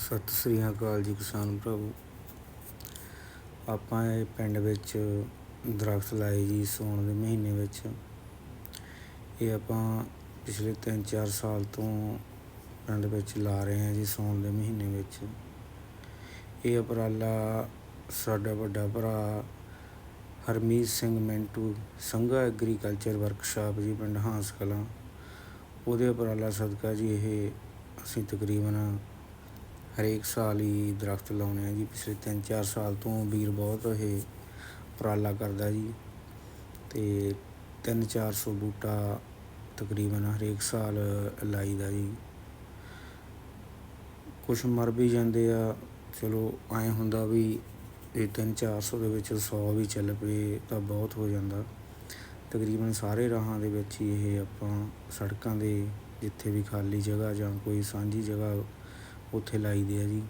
ਸਤਿ ਸ੍ਰੀ ਅਕਾਲ ਜੀ ਕਿਸਾਨ ਭਰਾਵੋ ਆਪਾਂ ਇਹ ਪਿੰਡ ਵਿੱਚ ਦਰਖਤ ਲਾਏ ਜੀ ਸਾਉਣ ਦੇ ਮਹੀਨੇ ਵਿੱਚ। ਇਹ ਆਪਾਂ ਪਿਛਲੇ 3-4 ਸਾਲ ਤੋਂ ਪਿੰਡ ਵਿੱਚ ਲਾ ਰਹੇ ਹਾਂ ਜੀ ਸਾਉਣ ਦੇ ਮਹੀਨੇ ਵਿੱਚ। ਇਹ ਉਪਰਾਲਾ ਸਾਡਾ ਵੱਡਾ ਭਰਾ ਹਰਮੀਤ ਸਿੰਘ ਮਿੰਟੂ ਸੰਘਾ ਐਗਰੀਕਲਚਰ ਵਰਕਸ਼ਾਪ ਜੀ ਪਿੰਡ ਹਾਂਸ ਕਲਾਂ, ਉਹਦੇ ਉਪਰਾਲਾ ਸਦਕਾ ਜੀ ਇਹ ਅਸੀਂ ਤਕਰੀਬਨ ਹਰੇਕ ਸਾਲ ਹੀ ਦਰਖਤ ਲਾਉਣੇ ਆ ਜੀ, ਪਿਛਲੇ 3-4 ਸਾਲ ਤੋਂ ਵੀਰ ਬਹੁਤ ਇਹ ਉਪਰਾਲਾ ਕਰਦਾ ਜੀ ਤੇ 3-400 ਬੂਟਾ ਤਕਰੀਬਨ ਹਰੇਕ ਸਾਲ ਲਾਈਦਾ ਜੀ। ਕੁਝ ਮਰ ਵੀ ਜਾਂਦੇ ਆ, ਚਲੋ ਐ ਹੁੰਦਾ ਵੀ ਇਹ 3-400 ਦੇ ਵਿੱਚ 100 ਵੀ ਚੱਲ ਪਏ ਤਾਂ ਬਹੁਤ ਹੋ ਜਾਂਦਾ। ਤਕਰੀਬਨ ਸਾਰੇ ਰਾਹਾਂ ਦੇ ਵਿੱਚ ਹੀ ਇਹ ਆਪਾਂ ਸੜਕਾਂ ਦੇ ਜਿੱਥੇ ਵੀ ਖਾਲੀ ਜਗ੍ਹਾ ਜਾਂ ਕੋਈ ਸਾਂਝੀ ਜਗ੍ਹਾ ਉੱਥੇ ਲਾਈਦੇ ਆ ਜੀ।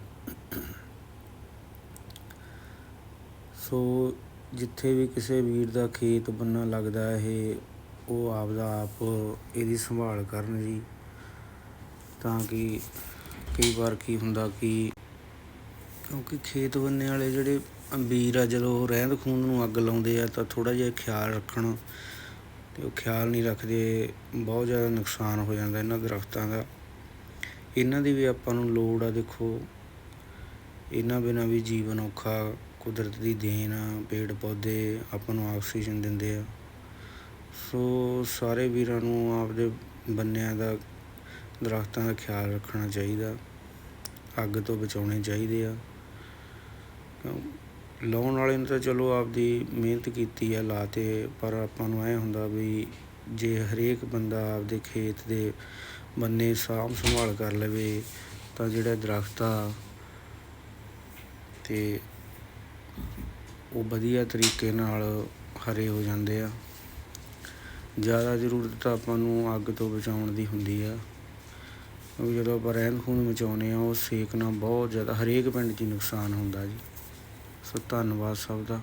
ਸੋ ਜਿੱਥੇ ਵੀ ਕਿਸੇ ਵੀਰ ਦਾ ਖੇਤ ਬੰਨਾ ਲੱਗਦਾ ਇਹ, ਉਹ ਆਪਦਾ ਆਪ ਇਹਦੀ ਸੰਭਾਲ ਕਰਨ ਜੀ। ਤਾਂ ਕਿ ਕਈ ਵਾਰ ਕੀ ਹੁੰਦਾ ਕਿ ਕਿਉਂਕਿ ਖੇਤ ਬੰਨੇ ਵਾਲੇ ਜਿਹੜੇ ਵੀਰ ਆ, ਜਦੋਂ ਰਹਿੰਦ ਖੂੰਦ ਨੂੰ ਅੱਗ ਲਾਉਂਦੇ ਆ, ਤਾਂ ਥੋੜਾ ਜਿਹਾ ਖਿਆਲ ਰੱਖਣ ਤੇ ਉਹ ਖਿਆਲ ਨਹੀਂ ਰੱਖਦੇ, ਬਹੁਤ ਜ਼ਿਆਦਾ ਨੁਕਸਾਨ ਹੋ ਜਾਂਦਾ ਇਹਨਾਂ ਦਰਖਤਾਂ ਦਾ। ਇਹਨਾਂ ਦੀ ਵੀ ਆਪਾਂ ਨੂੰ ਲੋੜ ਆ ਦੇਖੋ। ਇਹਨਾਂ ਬਿਨਾਂ ਵੀ ਜੀਵਨ ਔਖਾ, ਕੁਦਰਤ ਦੀ ਦੇਣ ਆ, ਪੇੜ ਪੌਦੇ ਆਪਾਂ ਨੂੰ ਆਕਸੀਜਨ ਦਿੰਦੇ ਆ। ਸੋ ਸਾਰੇ ਵੀਰਾਂ ਨੂੰ ਆਪਦੇ ਬੰਨਿਆਂ ਦਾ, ਦਰਖਤਾਂ ਦਾ ਖਿਆਲ ਰੱਖਣਾ ਚਾਹੀਦਾ। ਅੱਗ ਤੋਂ ਬਚਾਉਣੇ ਚਾਹੀਦੇ ਆ। ਲਾਉਣ ਵਾਲੇ ਨੇ ਤਾਂ ਚਲੋ ਆਪਦੀ ਮਿਹਨਤ ਕੀਤੀ ਆ ਲਾਤੇ ਪਰ ਆਪਾਂ ਨੂੰ ਐ ਹੁੰਦਾ ਵੀ ਜੇ ਹਰੇਕ ਬੰਦਾ ਆਪਦੇ ਖੇਤ ਦੇ ਬੰਨੇ ਸਾਂਭ ਸੰਭਾਲ ਕਰ ਲਵੇ, ਤਾਂ ਜਿਹੜਾ ਦਰਖਤ ਆ ਤੇ ਉਹ ਵਧੀਆ ਤਰੀਕੇ ਨਾਲ ਹਰੇ ਹੋ ਜਾਂਦੇ ਆ। ਜ਼ਿਆਦਾ ਜ਼ਰੂਰਤ ਤਾਂ ਆਪਾਂ ਨੂੰ ਅੱਗ ਤੋਂ ਬਚਾਉਣ ਦੀ ਹੁੰਦੀ ਆ। ਕਿਉਂਕਿ ਜਦੋਂ ਆਪਾਂ ਰਹਿੰਦ ਖੂੰਦ ਮਚਾਉਂਦੇ ਆ, ਉਹ ਸੇਕ ਨਾਲ ਬਹੁਤ ਜ਼ਿਆਦਾ, ਹਰੇਕ ਪਿੰਡ 'ਚ ਨੁਕਸਾਨ ਹੁੰਦਾ ਜੀ। ਸੋ ਧੰਨਵਾਦ ਸਭ ਦਾ।